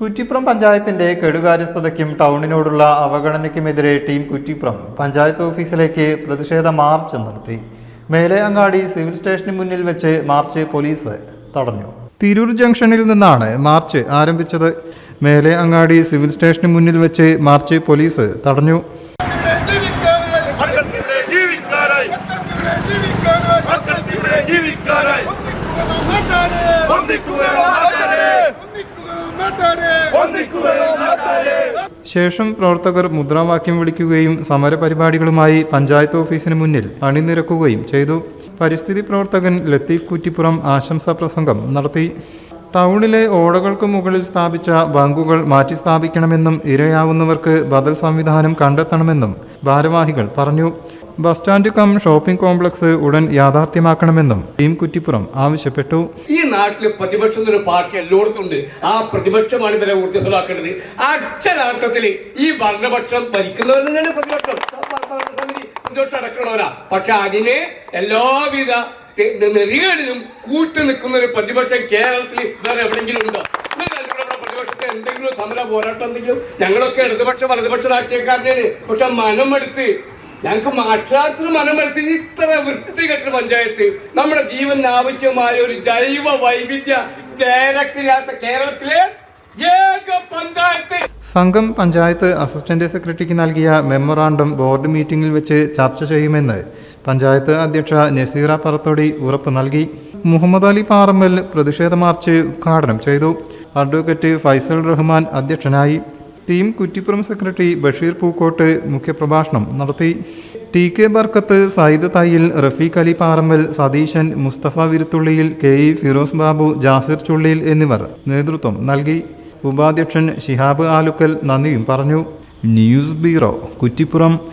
കുറ്റിപ്പുറം പഞ്ചായത്തിന്റെ കെടുകാര്യസ്ഥതയ്ക്കും ടൗണിനോടുള്ള അവഗണനയ്ക്കുമെതിരെ ടീം കുറ്റിപ്പുറം പഞ്ചായത്ത് ഓഫീസിലേക്ക് പ്രതിഷേധ മാർച്ച് നടത്തി. മേലെ അങ്ങാടി സിവിൽ സ്റ്റേഷന് മുന്നിൽ വെച്ച് മാർച്ച് പോലീസ് തടഞ്ഞു. തിരൂർ ജംഗ്ഷനിൽ നിന്നാണ് മാർച്ച് ആരംഭിച്ചത്. മേലെ അങ്ങാടി സിവിൽ സ്റ്റേഷന് മുന്നിൽ വെച്ച് മാർച്ച് പോലീസ് തടഞ്ഞു. ജീവിക്കാനായി. ശേഷം പ്രവർത്തകർ മുദ്രാവാക്യം വിളിക്കുകയും സമരപരിപാടികളുമായി പഞ്ചായത്ത് ഓഫീസിന് മുന്നിൽ അണിനിരക്കുകയും ചെയ്തു. പരിസ്ഥിതി പ്രവർത്തകൻ ലത്തീഫ് കുറ്റിപ്പുറം ആശംസാ പ്രസംഗം നടത്തി. ടൗണിലെ ഓടകൾക്ക് മുകളിൽ സ്ഥാപിച്ച ബാങ്കുകൾ മാറ്റി സ്ഥാപിക്കണമെന്നും ഇരയാവുന്നവർക്ക് ബദൽ സംവിധാനം കണ്ടെത്തണമെന്നും ഭാരവാഹികൾ പറഞ്ഞു. Bus stand cum shopping complex ഉടൻ യാഥാർത്ഥ്യമാക്കണമെന്നും ടീം കുറ്റിപ്പുറം ആവശ്യപ്പെട്ടു. ഈ നാട്ടിൽ പ്രതിപക്ഷം എന്നൊരു പാർട്ടി എല്ലായിടത്തും ഉണ്ട് ആ പ്രതിപക്ഷമാണ് ഇവരെ ഊർജസ്വലാക്കേണ്ടത്. അക്ഷരാർത്ഥത്തിൽ ഈ ഭരണപക്ഷം ഭരിക്കുന്നവരിൽ പ്രതിപക്ഷം. അടക്കണവരാ പക്ഷെ അതിനെ എല്ലാവിധ നെറികളിലും കൂട്ടു നിൽക്കുന്ന ഒരു പ്രതിപക്ഷം കേരളത്തിൽ വേറെ എവിടെയെങ്കിലും ഉണ്ടോ? എന്തെങ്കിലും സമര പോരാട്ടം എന്തെങ്കിലും? ഞങ്ങളൊക്കെ ഇടതുപക്ഷ വലതുപക്ഷ രാഷ്ട്രീയക്കാരനെ പക്ഷെ മനമെടുത്ത് ഞങ്ങൾക്ക് അക്ഷരാർത്ഥത്തിൽ മനമെടുത്ത് ഇത്ര വൃത്തികെട്ട പഞ്ചായത്ത്. നമ്മുടെ ജീവന് ആവശ്യമായ ഒരു ജൈവ വൈവിധ്യ ഡയറക്റ്റില്ലാത്ത കേരളത്തിലെ സംഘം പഞ്ചായത്ത് അസിസ്റ്റന്റ് സെക്രട്ടറിക്ക് നൽകിയ മെമ്മറാണ്ടം ബോർഡ് മീറ്റിംഗിൽ വെച്ച് ചർച്ച ചെയ്യുമെന്ന് പഞ്ചായത്ത് അധ്യക്ഷ നസീറ പറത്തോടി ഉറപ്പ് നൽകി. മുഹമ്മദ് അലി പാറമ്മൽ പ്രതിഷേധ മാർച്ച് ഉദ്ഘാടനം ചെയ്തു. അഡ്വക്കേറ്റ് ഫൈസൽ റഹ്മാൻ അധ്യക്ഷനായി. ടീം കുറ്റിപ്പുറം സെക്രട്ടറി ബഷീർ പൂക്കോട്ട് മുഖ്യപ്രഭാഷണം നടത്തി. T K Barkath Sayyid Thayyil Rafeeq Ali Parammal Satheeshan Musthafa Viruthulliyil K E Firoz Babu Jasir Chulliyil എന്നിവർ നേതൃത്വം നൽകി. ഉപാധ്യക്ഷൻ ഷിഹാബ് ആലുക്കൽ നന്ദിയും പറഞ്ഞു. News bureau Kuttippuram.